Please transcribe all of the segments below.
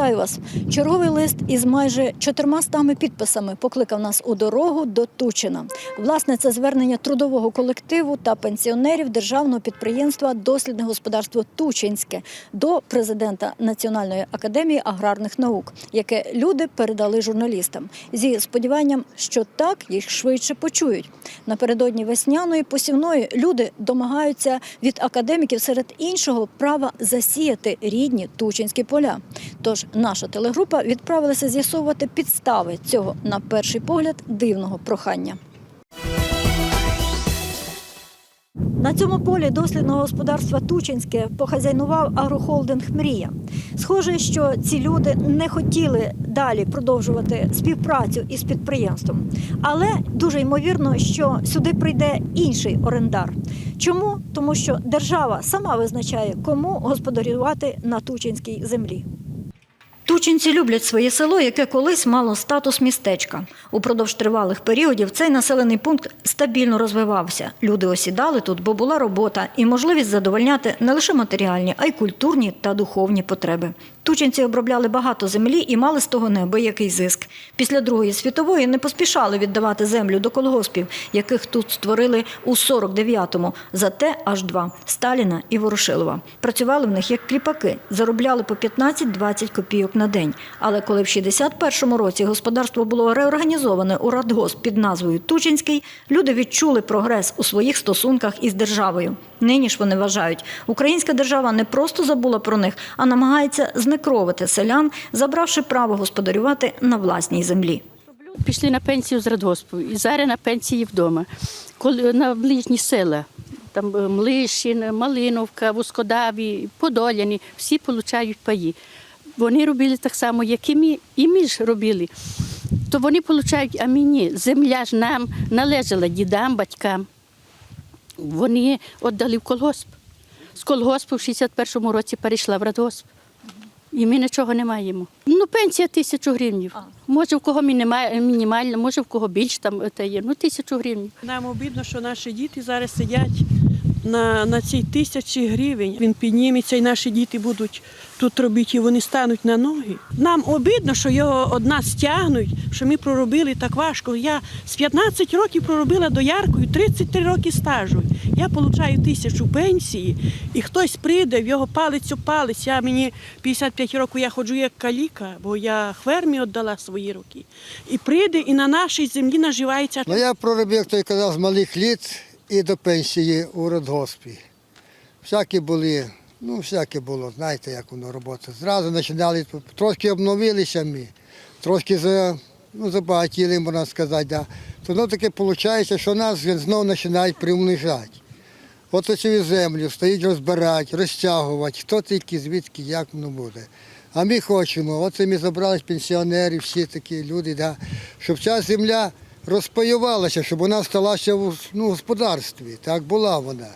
Вітаю вас! Черговий лист із майже 400 підписами покликав нас у дорогу до Тучина. Власне, це звернення трудового колективу та пенсіонерів державного підприємства Дослідне господарство Тучинське до президента Національної академії аграрних наук, яке люди передали журналістам зі сподіванням, що так їх швидше почують. Напередодні весняної посівної люди домагаються від академіків серед іншого права засіяти рідні тучинські поля. Тож наша телегрупа відправилася з'ясовувати підстави цього, на перший погляд, дивного прохання. На цьому полі дослідного господарства Тучинське похазяйнував агрохолдинг Мрія. Схоже, що ці люди не хотіли далі продовжувати співпрацю із підприємством, але дуже ймовірно, що сюди прийде інший орендар. Чому? Тому що держава сама визначає, кому господарювати на Тучинській землі. Тучинці люблять своє село, яке колись мало статус містечка. Упродовж тривалих періодів цей населений пункт стабільно розвивався. Люди осідали тут, бо була робота і можливість задовольняти не лише матеріальні, а й культурні та духовні потреби. Тучинці обробляли багато землі і мали з того неабиякий зиск. Після Другої світової не поспішали віддавати землю до колгоспів, яких тут створили у 49-му, зате аж два – Сталіна і Ворошилова. Працювали в них як кліпаки, заробляли по 15-20 копійок на день. Але коли в 61-му році господарство було реорганізоване у радгосп під назвою Тучинський, люди відчули прогрес у своїх стосунках із державою. Нині ж вони вважають, українська держава не просто забула про них, а намагається знекровити селян, забравши право господарювати на власній землі. Пішли на пенсію з радгоспу і зараз на пенсії вдома. Коли на ближні села, там е, Млишин, Малиновка, Воскодаві, Подоляні, всі отримують паї. Вони робили так само, як і ми, і ми ж робили. То вони отримують, а мені земля ж нам належала дідам, батькам. Вони віддали в колгосп. З колгоспу в 61-му році перейшла в радгосп. І ми нічого не маємо. Ну, пенсія тисячу гривень. Може, в кого мінімальна, може, в кого більш там те є. Ну, тисячу гривень. Нам обідно, що наші діти зараз сидять на, на цій тисячі гривень. Він підніметься і наші діти будуть тут робити, і вони стануть на ноги. Нам обідно, що його од нас стягнуть, що ми проробили так важко. Я з 15 років проробила дояркою, 33 роки стажу. Я отримую тисячу пенсії, і хтось прийде, в його палець палець. Я мені 55 років я ходжу як каліка, бо я хвермі віддала свої роки. І прийде, і на нашій землі наживається. Ну, я проробив, як той казав, з малих літ і до пенсії у родгоспі. Всякі були, ну, всяке було, знаєте, як воно робота. Зразу починали, трошки обновилися ми, трошки за, ну, забагатіли, можна сказати. Да. То воно таке виходить, що нас знову починають примножати. От оцю землю стоїть розбирати, розтягувати, хто тільки, звідки, як воно буде. А ми хочемо, оце ми забрали пенсіонери, всі такі люди, да, щоб ця земля розпаювалася, щоб вона сталася в ну, господарстві. Так була вона.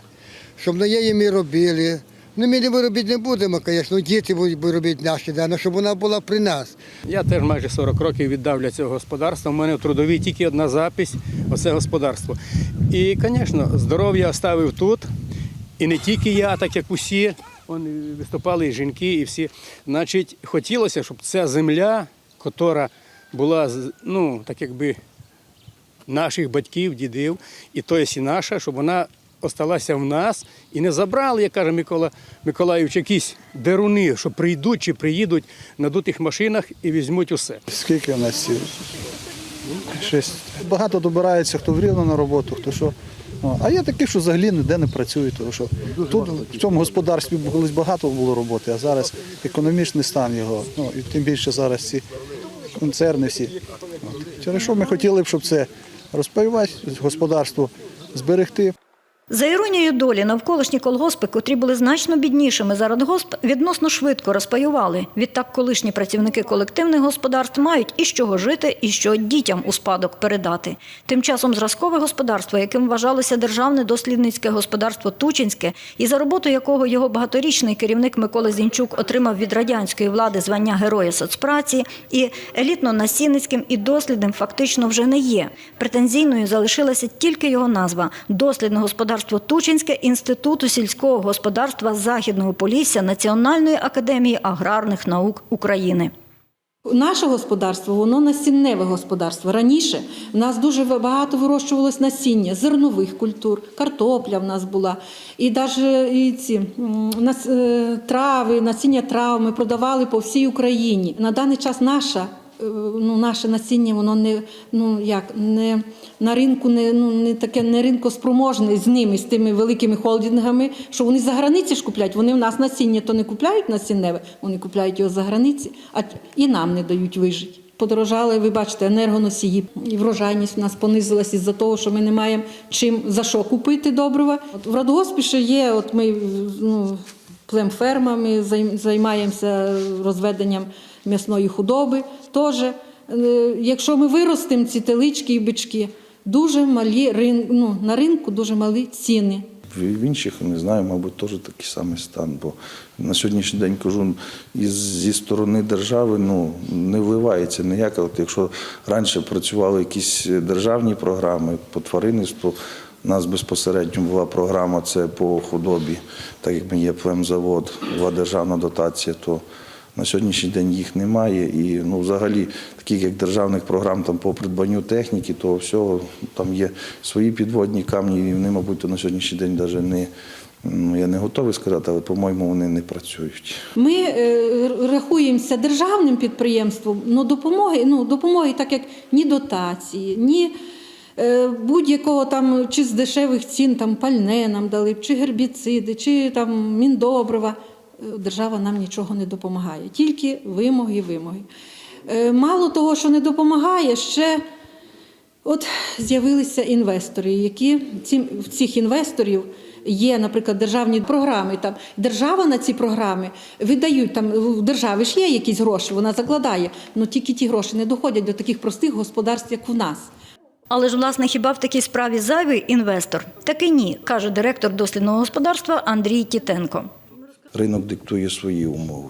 Щоб на її ми робили. Ну, ми не робити не будемо, звісно, діти будуть робити наші, але щоб вона була при нас. Я теж майже 40 років віддав для цього господарства. У мене в трудовій тільки одна запись оце господарство. І, звісно, здоров'я оставив тут. І не тільки я, так як усі, вони виступали і жінки, і всі. Значить, хотілося, щоб ця земля, яка була ну, так якби наших батьків, дідів, і то є і наша, щоб вона осталася в нас і не забрали, як каже Микола Миколаївич, якісь деруни, що прийдуть чи приїдуть на дутих машинах і візьмуть усе. Скільки у нас сіл? Шість. Багато добирається, хто в Рівно на роботу, хто що. А є такі, що взагалі ніде не працюють. Тому що тут в цьому господарстві колись багато було роботи, а зараз економічний стан його. Ну і тим більше зараз ці концерни всі. Через що ми хотіли б, щоб це розпаювати, господарство зберегти. За іронією долі, навколишні колгоспи, котрі були значно біднішими за радгосп, відносно швидко розпаювали. Відтак колишні працівники колективних господарств мають і з чого жити, і що дітям у спадок передати. Тим часом зразкове господарство, яким вважалося державне дослідницьке господарство Тучинське, і за роботу якого його багаторічний керівник Микола Зінчук отримав від радянської влади звання Героя соцпраці, і елітно-насінницьким і дослідним фактично вже не є. Претензійною залишилася тільки його назва дослідне господарство господарство Тучинське Інституту сільського господарства Західного Полісся Національної академії аграрних наук України. Наше господарство, воно насінневе господарство. Раніше в нас дуже багато вирощувалось насіння зернових культур, картопля в нас була, і навіть ці нас, е, трави, насіння трав ми продавали по всій Україні. На даний час наша. Е, Ну, наше насіння, воно не ну як не на ринку, не ну не таке не ринкоспроможне з ними, з тими великими холдингами, що вони за границі ж купляють. Вони в нас насіння то не купляють насінневе, вони купляють його за границі, а і нам не дають вижити. Подорожали, ви бачите, енергоносії, і врожайність у нас понизилась із-за того, що ми не маємо чим за що купити добрива. От в Радгоспі ще є, от ми ну, племфермами займ- займаємося розведенням м'ясної худоби. Теж, е, якщо ми виростимо ці телички і бички, дуже малі ну, на ринку дуже малі ціни. В інших не знаю, мабуть, теж такий самий стан. Бо на сьогоднішній день кажу, із, зі сторони держави ну, не вливається ніяка. От якщо раніше працювали якісь державні програми по тваринництву, у нас безпосередньо була програма це по худобі, так як ми є племзавод, була державна дотація, то на сьогоднішній день їх немає. І ну, взагалі, таких як державних програм там, по придбанню техніки, то всього там є свої підводні камні, і вони, мабуть, на сьогоднішній день навіть не. Ну, я не готовий сказати, але, по-моєму, вони не працюють. Ми е, рахуємося державним підприємством, але допомоги, ну, допомоги, так як ні дотації, ні е, будь-якого там чи з дешевих цін там пальне нам дали, чи гербіциди, чи там міндобрива. Е, Держава нам нічого не допомагає, тільки вимоги, вимоги. Е, Мало того, що не допомагає, ще От з'явилися інвестори, які в цих інвесторів є, наприклад, державні програми. Там держава на ці програми видають там в державі ж є якісь гроші, вона закладає, але тільки ті гроші не доходять до таких простих господарств, як у нас. Але ж, власне, хіба в такій справі зайвий інвестор? Таки ні, каже директор дослідного господарства Андрій Тітенко. Ринок диктує свої умови.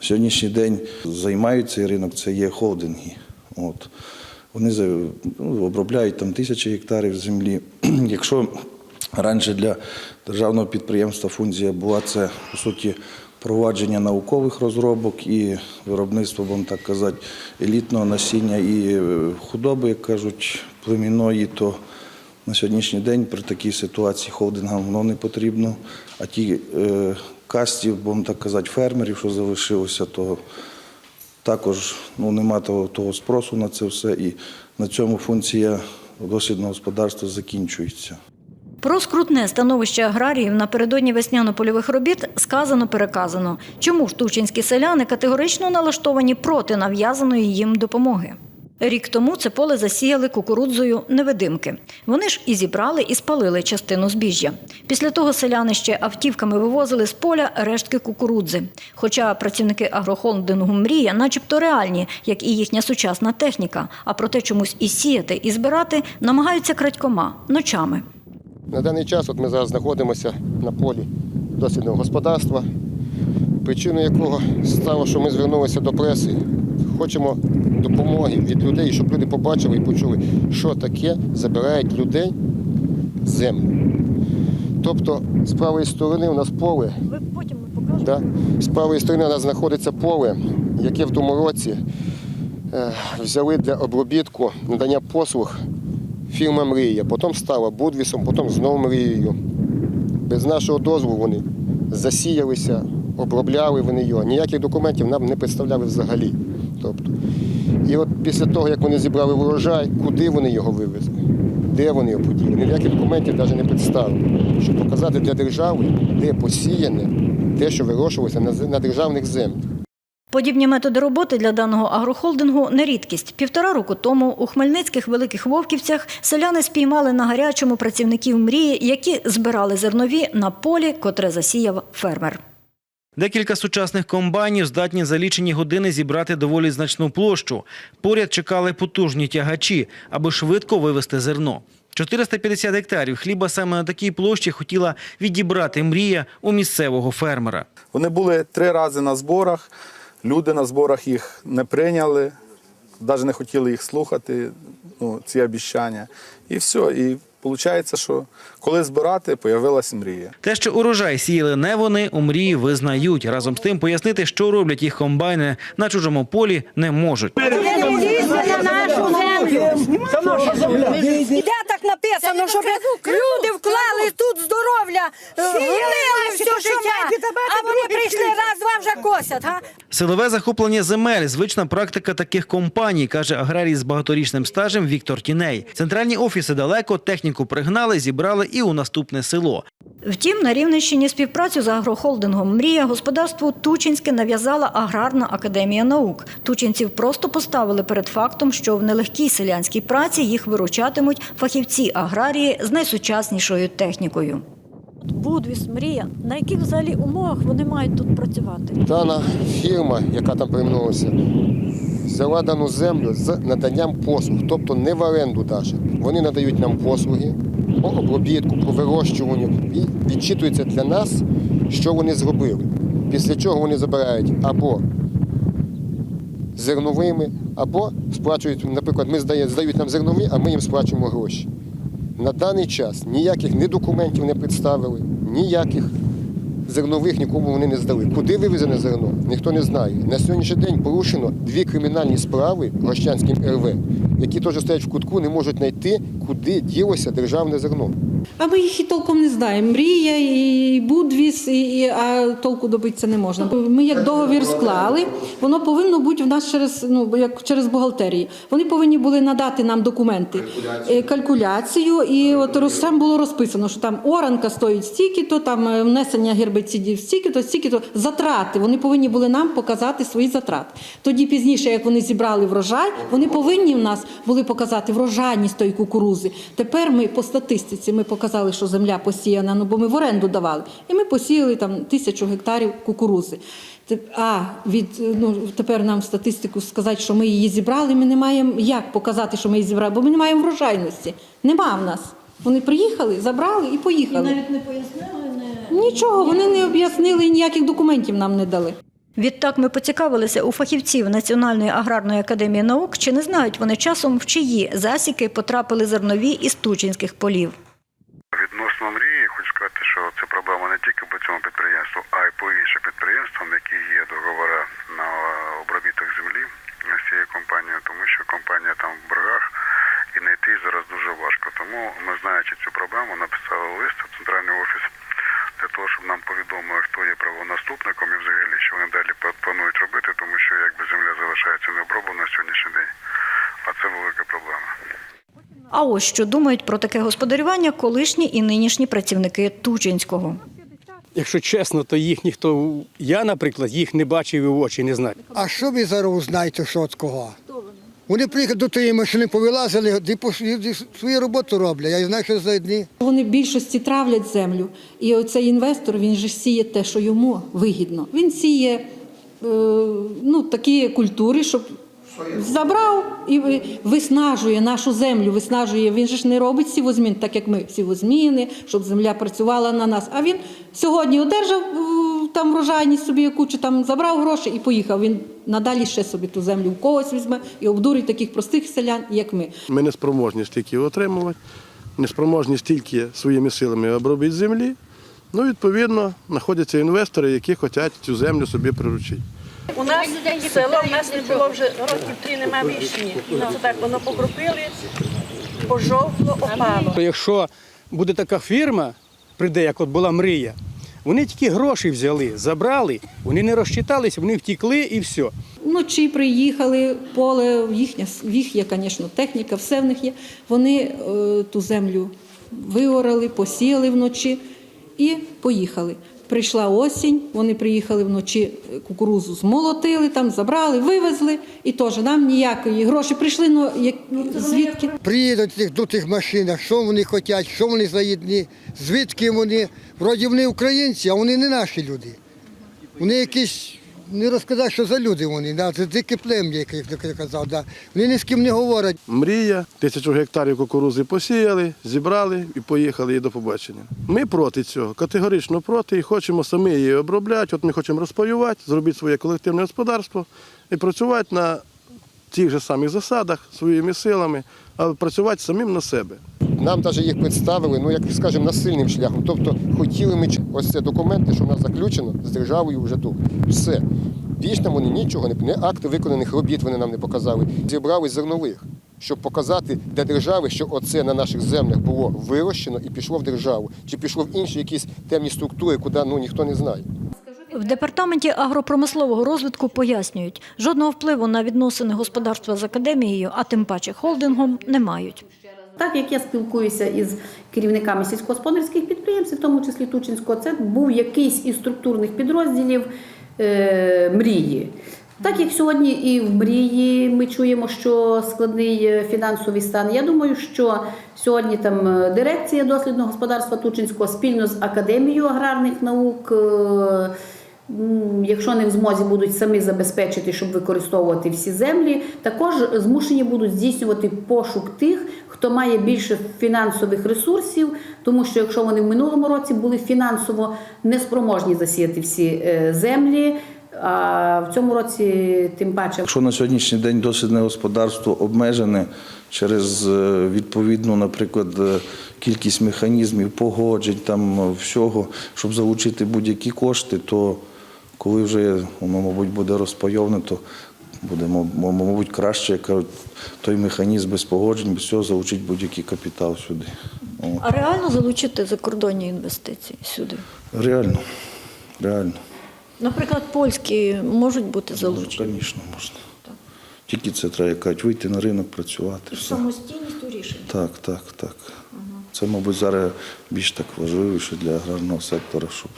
На сьогоднішній день займають цей ринок, це є холдинги. От. Вони ну, обробляють там тисячі гектарів землі. Якщо раніше для державного підприємства функція була це, по суті, провадження наукових розробок і виробництво, будемо так казати, елітного насіння і е, худоби, як кажуть, племінної, то на сьогоднішній день при такій ситуації холдингам воно не потрібно. А ті е, касті, будемо так казати, фермерів, що залишилося, то також ну, нема того, того спросу на це все. І на цьому функція дослідного господарства закінчується. Про скрутне становище аграріїв напередодні весняно-польових робіт сказано-переказано. Чому ж тучинські селяни категорично налаштовані проти нав'язаної їм допомоги? Рік тому це поле засіяли кукурудзою невидимки. Вони ж і зібрали, і спалили частину збіжжя. Після того селяни ще автівками вивозили з поля рештки кукурудзи. Хоча працівники агрохолдингу «Мрія» начебто реальні, як і їхня сучасна техніка, а проте чомусь і сіяти, і збирати намагаються крадькома ночами. На даний час от ми зараз знаходимося на полі дослідного господарства, причиною якого стало, що ми звернулися до преси. Хочемо допомоги від людей, щоб люди побачили і почули, що таке забирають людей землю. Тобто з правої сторони у нас поле, Ви потім покажете. да? з правої сторони у нас знаходиться поле, яке в тому році е, взяли для обробітку надання послуг фірма Мрія, потім стала Будвісом, потім знову Мрією. Без нашого дозволу вони засіялися, обробляли вони його. Ніяких документів нам не представляли взагалі. Тобто, і от після того, як вони зібрали урожай, куди вони його вивезли, де вони його поділи, ніяких документів навіть не представили, щоб показати для держави, де посіяне те, що вирощувалося на державних землях. Подібні методи роботи для даного агрохолдингу не рідкість. Півтора року тому у хмельницьких великих вовківцях селяни спіймали на гарячому працівників мрії, які збирали зернові на полі, котре засіяв фермер. Декілька сучасних комбайнів здатні за лічені години зібрати доволі значну площу. Поряд чекали потужні тягачі, аби швидко вивезти зерно. 450 гектарів хліба саме на такій площі хотіла відібрати мрія у місцевого фермера. Вони були три рази на зборах. Люди на зборах їх не прийняли, навіть не хотіли їх слухати, ну, ці обіцяння. І все. І виходить, що коли збирати, появилась мрія. Те, що урожай сіяли не вони, у мрії визнають. Разом з тим пояснити, що роблять їх комбайни на чужому полі, не можуть. Де так написано, щоб люди вклали тут здоров'я, гнили все життя, а вони прийшли раз-два вже косять, га? Силове захоплення земель звична практика таких компаній, каже аграрій з багаторічним стажем Віктор Тіней. Центральні офіси далеко, техніку пригнали, зібрали і у наступне село. Втім, на Рівненщині співпрацю з агрохолдингом Мрія господарству Тучинське нав'язала Аграрна академія наук. Тучинців просто поставили перед фактом, що в нелегкій селянській праці їх виручатимуть фахівці аграрії з найсучаснішою технікою. Будвіс, Мрія, на яких взагалі умовах вони мають тут працювати? Дана фірма, яка там перейменувалася, взяла дану землю з наданням послуг, тобто не в оренду навіть. Вони надають нам послуги по обробітку, по вирощуванню і відчитується для нас, що вони зробили. Після чого вони забирають або зерновими, або сплачують, наприклад, ми здають нам зернові, а ми їм сплачуємо гроші. На даний час ніяких ні документів не представили, ніяких зернових нікому вони не здали. Куди вивезене зерно, ніхто не знає. На сьогоднішній день порушено дві кримінальні справи Грощанським РВ, які теж стоять в кутку, не можуть знайти, куди ділося державне зерно. А ми їх і толком не знаємо. Мрія, і Будвіс, і, і, а толку добитися не можна. Ми як договір склали, воно повинно бути в нас через, ну, як через бухгалтерії. Вони повинні були надати нам документи, е, калькуляцію, і от там було розписано, що там оранка стоїть стільки-то, там е, внесення гербицидів стільки-то, стільки-то, затрати. Вони повинні були нам показати свої затрати. Тоді пізніше, як вони зібрали врожай, вони повинні в нас були показати врожайність тої кукурузи. Тепер ми по статистиці ми показали, що земля посіяна, ну бо ми в оренду давали. І ми посіяли там тисячу гектарів кукурузи. А від ну тепер нам статистику сказати, що ми її зібрали. Ми не маємо як показати, що ми її зібрали, бо ми не маємо врожайності. Нема в нас. Вони приїхали, забрали і поїхали. Навіть не пояснили, не Нічого, вони не об'яснили і ніяких документів нам не дали. Відтак ми поцікавилися у фахівців Національної аграрної академії наук, чи не знають вони часом, в чиї засіки потрапили зернові із тучинських полів. Відносно мрії, хочу сказати, що це проблема не тільки по цьому підприємству, а й по іншим підприємствам, які є договори на обробіток землі з цією компанією, тому що компанія там в боргах і знайти зараз дуже важко. Тому ми, знаючи цю проблему, написали лист в центральний офіс для того, щоб нам повідомили, хто є правонаступником і взагалі, що вони далі планують робити, тому що якби земля залишається необроблена на сьогоднішній день, а це велика проблема. А ось що думають про таке господарювання колишні і нинішні працівники Тучинського. Якщо чесно, то їх ніхто, я, наприклад, їх не бачив і в очі не знаю. А що ви зараз узнаєте, що от кого? Вони приїхали до тієї машини, повилазили, і свою, свою роботу роблять. Я знаю, що за дні. Вони в більшості травлять землю. І оцей інвестор він же сіє те, що йому вигідно. Він сіє е, ну, такі культури, щоб забрав і виснажує нашу землю, виснажує. Він же ж не робить сівозмін, так як ми сівозміни, щоб земля працювала на нас. А він сьогодні одержав е, там врожайність собі яку, чи там забрав гроші і поїхав. Він надалі ще собі ту землю в когось візьме і обдурить таких простих селян, як ми. Ми не спроможні стільки отримувати, не спроможні стільки своїми силами обробити землі. Ну, відповідно, знаходяться інвестори, які хочуть цю землю собі приручити. У нас село в нас не було вже років три, нема більше ні. Ну, це так, воно покропили, пожовкло, опало. Якщо буде така фірма, прийде, як от була мрія, вони тільки гроші взяли, забрали, вони не розчиталися, вони втікли і все. Вночі приїхали, поле їхня, в їх є, звісно, техніка, все в них є. Вони е, ту землю виорали, посіяли вночі і поїхали. Прийшла осінь, вони приїхали вночі, е, кукурузу змолотили, там забрали, вивезли, і теж нам ніякої гроші прийшли, ну як звідки? Приїдуть тих- до тих машинах, що вони хочуть, що вони заїдні, звідки вони. Вроді вони українці, а вони не наші люди. Вони якісь, не розказати, що за люди вони, да? це дике плем'я, як я казав. Да? Вони ні з ким не говорять. Мрія, тисячу гектарів кукурузи посіяли, зібрали і поїхали і до побачення. Ми проти цього, категорично проти і хочемо самі її обробляти. От ми хочемо розпаювати, зробити своє колективне господарство і працювати на тих же самих засадах, своїми силами, але працювати самим на себе. Нам навіть їх представили, ну як скажемо, насильним шляхом. Тобто хотіли ми ось це документи, що в нас заключено з державою вже тут. Все. Дійсно, вони нічого не не акти виконаних робіт вони нам не показали. Зібрали зернових, щоб показати для держави, що оце на наших землях було вирощено і пішло в державу, чи пішло в інші якісь темні структури, куди ну ніхто не знає. В департаменті агропромислового розвитку пояснюють, жодного впливу на відносини господарства з академією, а тим паче холдингом, не мають. Так як я спілкуюся із керівниками сільськогосподарських підприємств, в тому числі Тучинського, це був якийсь із структурних підрозділів е, мрії. Так як сьогодні і в мрії ми чуємо, що складний е, фінансовий стан. Я думаю, що сьогодні там е, дирекція дослідного господарства Тучинського спільно з академією аграрних наук. е, Якщо не в змозі будуть самі забезпечити, щоб використовувати всі землі, також змушені будуть здійснювати пошук тих, хто має більше фінансових ресурсів, тому що якщо вони в минулому році були фінансово неспроможні засіяти всі е, землі, а в цьому році тим паче Якщо на сьогоднішній день дослідне господарство обмежене через е, відповідну, наприклад, е, кількість механізмів, погоджень, там всього, щоб залучити будь-які кошти, то коли вже воно, мабуть, буде розпайоване, то буде, мабуть, краще, як кажуть, той механізм без погоджень, без цього залучити будь-який капітал сюди. О. А реально залучити закордонні інвестиції сюди? Реально, реально. Наприклад, польські можуть бути залучені. Звісно, можна. Тільки це треба кажуть, вийти на ринок, працювати. Все. Самостійність у рішенні. Так, так, так. Це, мабуть, зараз більш так важливіше для аграрного сектора, щоб,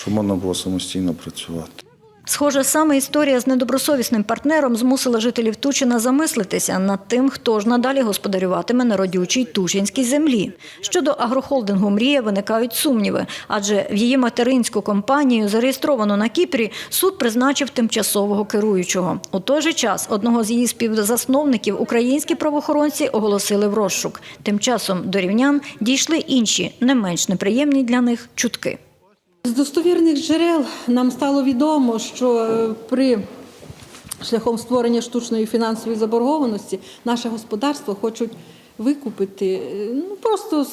щоб можна було самостійно працювати. Схоже, саме історія з недобросовісним партнером змусила жителів Тучина замислитися над тим, хто ж надалі господарюватиме на родючій Тучинській землі. Щодо агрохолдингу «Мрія» виникають сумніви, адже в її материнську компанію, зареєстровану на Кіпрі, суд призначив тимчасового керуючого. У той же час одного з її співзасновників українські правоохоронці оголосили в розшук. Тим часом до рівнян дійшли інші, не менш неприємні для них чутки. З достовірних джерел нам стало відомо, що е, при шляхом створення штучної фінансової заборгованості наше господарство хочуть викупити, е, ну просто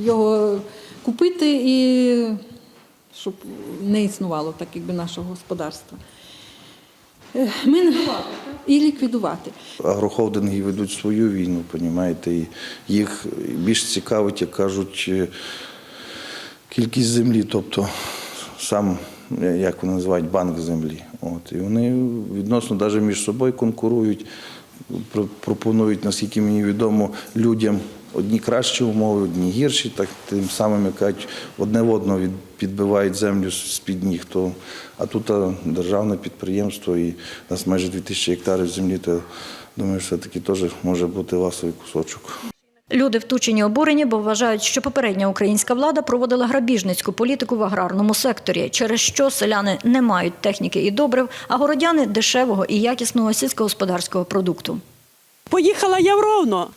його купити і щоб не існувало так, якби нашого господарства. Е, Ми і ліквідувати. Агрохолдинги ведуть свою війну, понімаєте, і їх більш цікавить, як кажуть, кількість землі, тобто сам, е, як вони називають, банк землі. От. І вони відносно навіть між собою конкурують, пропонують, наскільки мені відомо, людям одні кращі умови, одні гірші, так тим самим, кажуть, одне в одного підбивають землю з-під ніг. То, а тут державне підприємство і у нас майже 2000 гектарів землі, то думаю, що все-таки теж може бути ласовий кусочок. Люди в Тучині обурені, бо вважають, що попередня українська влада проводила грабіжницьку політику в аграрному секторі, через що селяни не мають техніки і добрив, а городяни дешевого і якісного сільськогосподарського продукту. Поїхала я в Ровно.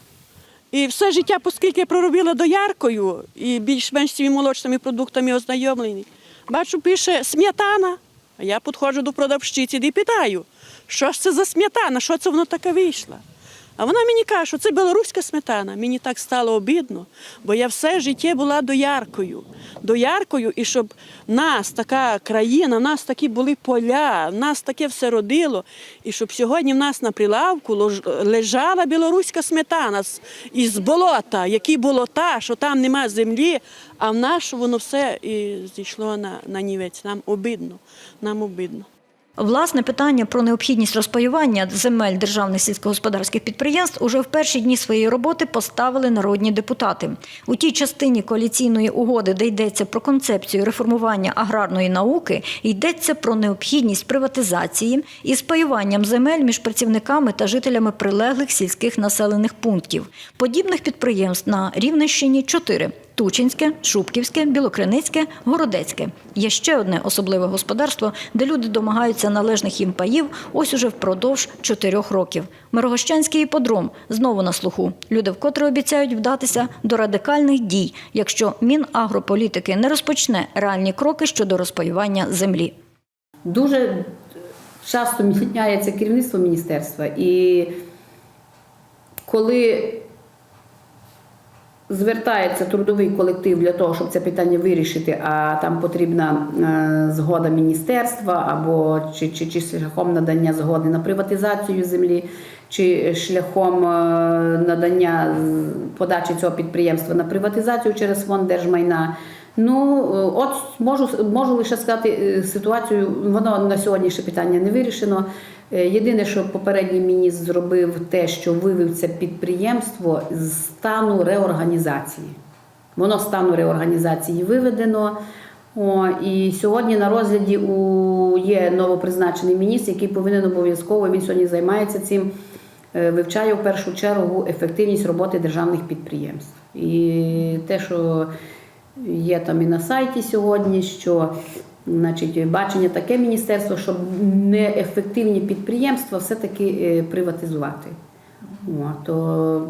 І все життя, оскільки проробила дояркою і більш-менш цими молочними продуктами ознайомлені, бачу, пише смятана. А я підходжу до продавщиці і питаю, що ж це за смятана, що це воно таке вийшло. А вона мені каже, що це білоруська сметана. Мені так стало обідно, бо я все життя була дояркою. Дояркою, і щоб в нас така країна, в нас такі були поля, в нас таке все родило. І щоб сьогодні в нас на прилавку лежала білоруська сметана із болота, які болота, що там нема землі, а в нас воно все і зійшло на, на нівець. Нам обидно, нам обидно. Власне питання про необхідність розпаювання земель державних сільськогосподарських підприємств уже в перші дні своєї роботи поставили народні депутати. У тій частині коаліційної угоди, де йдеться про концепцію реформування аграрної науки, йдеться про необхідність приватизації і спаюванням земель між працівниками та жителями прилеглих сільських населених пунктів. Подібних підприємств на Рівненщині чотири. Тучинське, Шубківське, Білокриницьке, Городецьке. Є ще одне особливе господарство, де люди домагаються належних їм паїв ось уже впродовж чотирьох років. Мирогощанський іподром знову на слуху. Люди вкотре обіцяють вдатися до радикальних дій, якщо Мінагрополітики не розпочне реальні кроки щодо розпаювання землі. Дуже часто міняється керівництво міністерства. І коли звертається трудовий колектив для того, щоб це питання вирішити, а там потрібна е, згода міністерства або чи, чи, чи шляхом надання згоди на приватизацію землі, чи шляхом е, надання подачі цього підприємства на приватизацію через фонд держмайна. Ну, е, от можу, можу лише сказати ситуацію, воно на сьогодні питання не вирішено. Е, Єдине, що попередній міністр зробив те, що вивів це підприємство з стану реорганізації. Воно з стану реорганізації виведено. О, і сьогодні на розгляді у є новопризначений міністр, який повинен обов'язково він сьогодні займається цим, е, вивчає в першу чергу ефективність роботи державних підприємств. І те, що є там і на сайті сьогодні, що значить, бачення таке міністерство, щоб неефективні підприємства все-таки е, приватизувати. То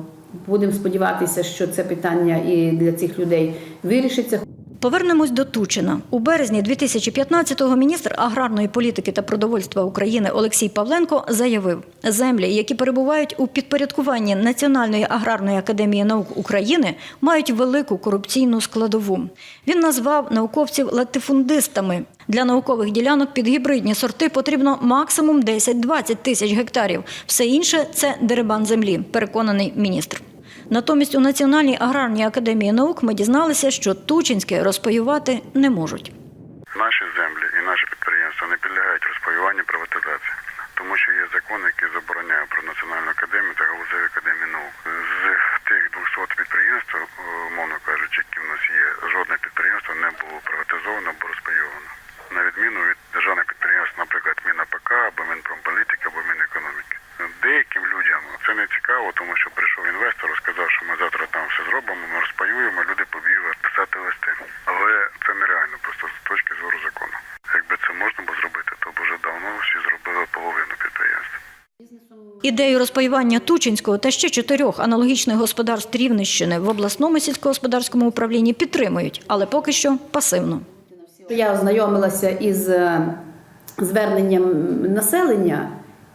будемо сподіватися, що це питання і для цих людей вирішиться. Повернемось до Тучина. У березні 2015-го міністр аграрної політики та продовольства України Олексій Павленко заявив, землі, які перебувають у підпорядкуванні Національної аграрної академії наук України, мають велику корупційну складову. Він назвав науковців латифундистами. Для наукових ділянок під гібридні сорти потрібно максимум 10-20 тисяч гектарів. Все інше це дерибан землі, переконаний міністр. Натомість у Національній аграрній академії наук ми дізналися, що Тучинське розпаювати не можуть. Наші землі і наші підприємства не підлягають розпаюванню приватизації, тому що є закон, який забороняє про національну академію та галузеві академії наук. З тих 200 підприємств, е, умовно кажучи, які в нас є, жодне підприємство не було приватизовано або розпайовано. На відміну від державних підприємств, наприклад, Мінапк або Мінпромполітики або Мінекономіки. Деяким людям це не цікаво, тому що прийшов інвестор, сказав, що ми завтра там все зробимо, ми розпаюємо, люди побігли писати листи. Але це нереально просто з точки зору закону. Якби це можна було зробити, то б вже давно всі зробили половину підприємств. Ідею розпаювання Тучинського та ще чотирьох аналогічних господарств Рівненщини в обласному сільськогосподарському управлінні підтримують, але поки що пасивно. Я ознайомилася із е, зверненням населення,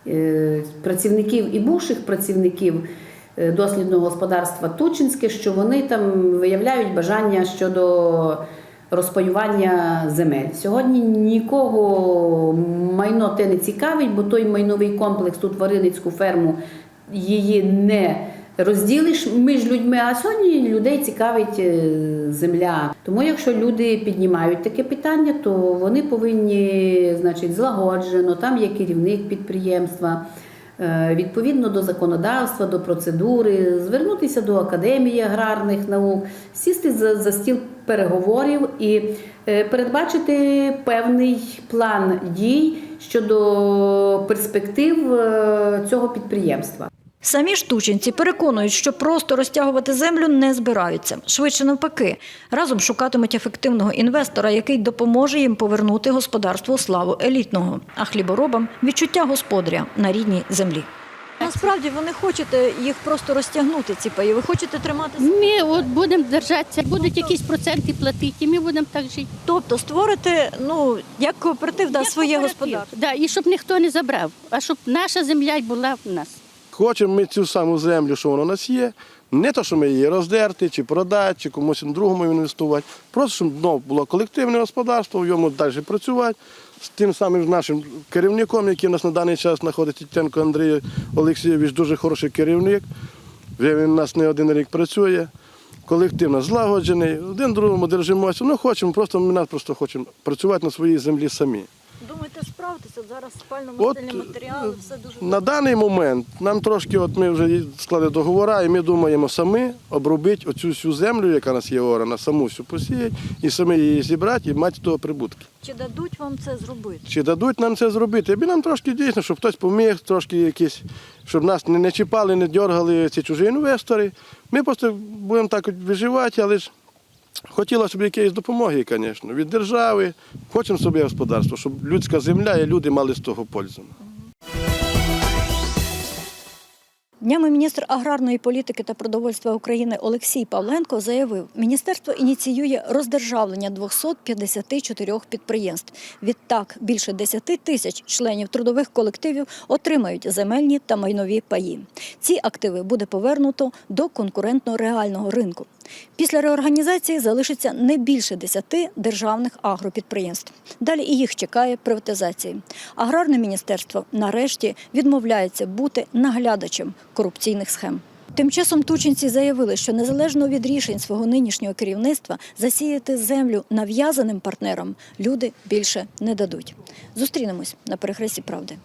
е, працівників і бувших працівників е, дослідного господарства Тучинське, що вони там виявляють бажання щодо розпаювання земель. Сьогодні нікого майно те не цікавить, бо той майновий комплекс, ту тваринницьку ферму, її не розділиш між людьми, а сьогодні людей цікавить е, земля. Тому якщо люди піднімають таке питання, то вони повинні, значить, злагоджено, там є керівник підприємства. е, Відповідно до законодавства, до процедури, звернутися до Академії аграрних наук, сісти за, за стіл переговорів і е, передбачити певний план дій щодо перспектив е, цього підприємства. Самі ж тучинці переконують, що просто розтягувати землю не збираються. Швидше навпаки, разом шукатимуть ефективного інвестора, який допоможе їм повернути господарству славу елітного, а хліборобам відчуття господаря на рідній землі. Насправді ви не хочете їх просто розтягнути, ці паї. Ви хочете тримати Ми от будемо держатися, будуть якісь проценти платити, і ми будемо так жити. тобто створити ну як кооператив да Як своє кооператив. господарство. Да, і щоб ніхто не забрав, а щоб наша земля й була в нас. Хочемо ми цю саму землю, що вона у нас є. Не то, що ми її роздерти, чи продати, чи комусь другому інвестувати. Просто щоб ну, було колективне господарство, в ньому далі працювати. З тим самим нашим керівником, який у нас на даний час знаходиться, Тітенко Андрій Олексійович, дуже хороший керівник. Він у нас не один рік працює. Колективно злагоджений, один другому держимося. Ну, хочемо, просто ми нас просто хочемо працювати на своїй землі самі. Думаєте, справитися зараз От, спально-мастильні матеріали, все дуже На даний момент нам трошки, от ми вже склали договори, і ми думаємо самі обробити оцю всю землю, яка у нас є орана, саму всю посіяти, і самі її зібрати і мати з того прибутки. чи дадуть вам це зробити? Чи дадуть нам це зробити? Аби нам трошки дійсно, щоб хтось поміг, трошки якісь, щоб нас не, не чіпали, не дергали ці чужі інвестори. Ми просто будемо так от виживати, але ж хотілося б якоїсь допомоги, звісно, від держави. Хочемо собі господарство, щоб людська земля і люди мали з того пользу. Днями міністр аграрної політики та продовольства України Олексій Павленко заявив, міністерство ініціює роздержавлення 254 підприємств. Відтак більше 10 тисяч членів трудових колективів отримають земельні та майнові паї. Ці активи буде повернуто до конкурентно реального ринку. Після реорганізації залишиться не більше 10 державних агропідприємств. Далі і їх чекає приватизація. Аграрне міністерство нарешті відмовляється бути наглядачем корупційних схем. Тим часом тучинці заявили, що незалежно від рішень свого нинішнього керівництва засіяти землю нав'язаним партнерам люди більше не дадуть. Зустрінемось на перехресті правди.